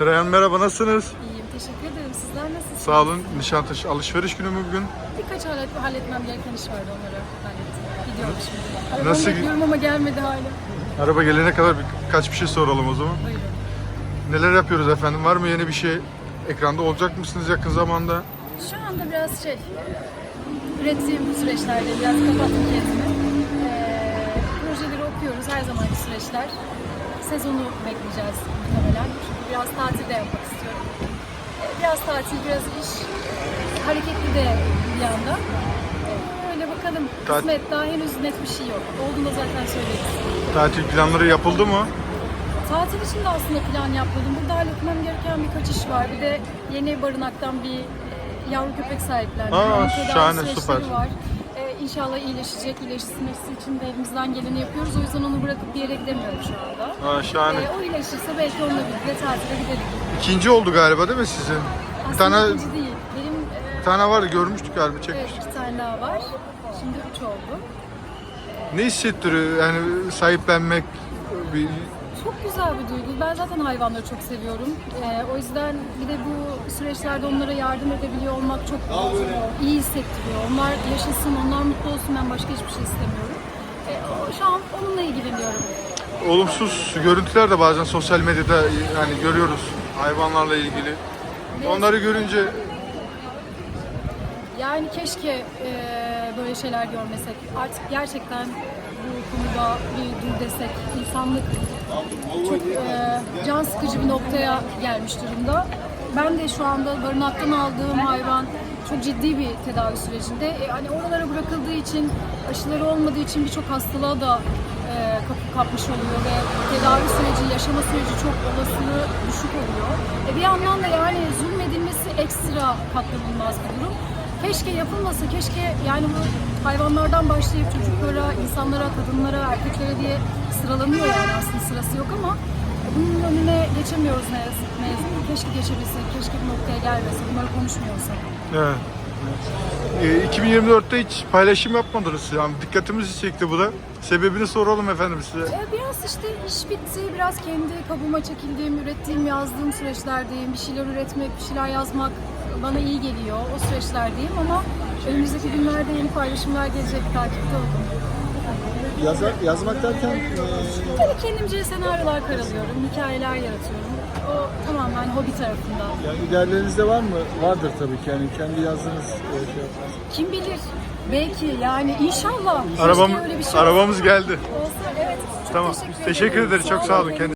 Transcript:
Seray Hanım merhaba nasılsınız? İyiyim, teşekkür ederim. Sizler nasılsınız? Sağ olun. Nişantaşı alışveriş günü mü bugün? Birkaç hallet, halletmem gereken iş vardı, onları hallettim. Gidiyorum şimdi. Arabamı Nasıl- bekliyorum ama gelmedi hala. Araba gelene kadar birkaç bir şey soralım o zaman. Buyurun. Neler yapıyoruz efendim? Var mı yeni bir şey? Ekranda olacak mısınız yakın zamanda? Şu anda biraz şey, ürettiğim süreçlerde biraz kapattım kendimi. Okuyoruz, her zamanki süreçler. Sezonu bekleyeceğiz muhtemelen. Çünkü biraz tatil de yapmak istiyorum. Ee, biraz tatil, biraz iş. Hareketli de bir yandan. Ee, Öyle bakalım. Kısmet daha henüz net bir şey yok. Olduğunda zaten söyleriz. Tatil planları yapıldı mı? Tatil için de aslında plan yapmadım. Burada halletmem gereken birkaç iş var. Bir de yeni barınaktan bir e, yavru köpek sahiplendim. Aa, şahane, süper. Var. E, inşallah iyileşecek. İyileşmesi için de elimizden geleni yapıyoruz. O yüzden onu bırakıp bir yere gidemiyorum şu anda. Aa, şahane. E, o iyileşirse belki onunla birlikte tatile gidelim. İkinci oldu galiba değil mi sizin? Bir Aslında tane, ikinci değil. Benim e, bir tane var görmüştük galiba evet, çekmiştik. iki tane daha var. Şimdi üç oldu. Ne hissettiriyor yani sahiplenmek? Bir, Çok güzel bir duygu. Ben zaten hayvanları çok seviyorum. Ee, o yüzden bir de bu süreçlerde onlara yardım edebiliyor olmak çok iyi hissettiriyor. Onlar yaşasın, onlar mutlu olsun. Ben başka hiçbir şey istemiyorum. Ee, o- şu an onunla ilgileniyorum. olumsuz görüntüler de bazen sosyal medyada yani görüyoruz hayvanlarla ilgili. Onları görünce Yani keşke e, böyle şeyler görmesek. Artık gerçekten konuda bir desek. İnsanlık çok e, can sıkıcı bir noktaya gelmiş durumda. Ben de şu anda barınaktan aldığım hayvan çok ciddi bir tedavi sürecinde. E, hani oralara bırakıldığı için, aşıları olmadığı için birçok hastalığa da e, kapı kapmış oluyor ve tedavi süreci, yaşama süreci çok olasılığı düşük oluyor. E, bir yandan da yani zulmedilmesi ekstra katlanılmaz bir durum. Keşke yapılmasa, keşke yani bu hayvanlardan başlayıp çocuklara, insanlara, kadınlara, erkeklere diye sıralanıyor yani aslında sırası yok ama bunun önüne geçemiyoruz ne yazık, ne yazık ki. Keşke geçebilsek, keşke bir noktaya gelmesek, bunları konuşmuyorsak. Evet. Ee, 2024'te hiç paylaşım yapmadınız. Yani dikkatimizi çekti bu da. Sebebini soralım efendim size. E, Biraz işte iş bitti, biraz kendi kabuğuma çekildiğim, ürettiğim, yazdığım süreçlerdeyim. Bir şeyler üretmek, bir şeyler yazmak bana iyi geliyor. O süreçlerdeyim ama önümüzdeki günlerde yeni paylaşımlar gelecek, takipte olun. Yazar, yazmak derken e, Tabii kendimce senaryolar karalıyorum, hikayeler yaratıyorum. O tamamen hobi tarafından. yani ideallerinizde var mı? Vardır tabii ki yani kendi yazdığınız e, şey yapmaz. Kim bilir? Belki yani inşallah. Keşke Arabam, öyle bir şey arabamız geldi. olsa. Evet. Çok Tamam. teşekkür, Teşekkür ederim. Çok sağ olun. olun. Kendi-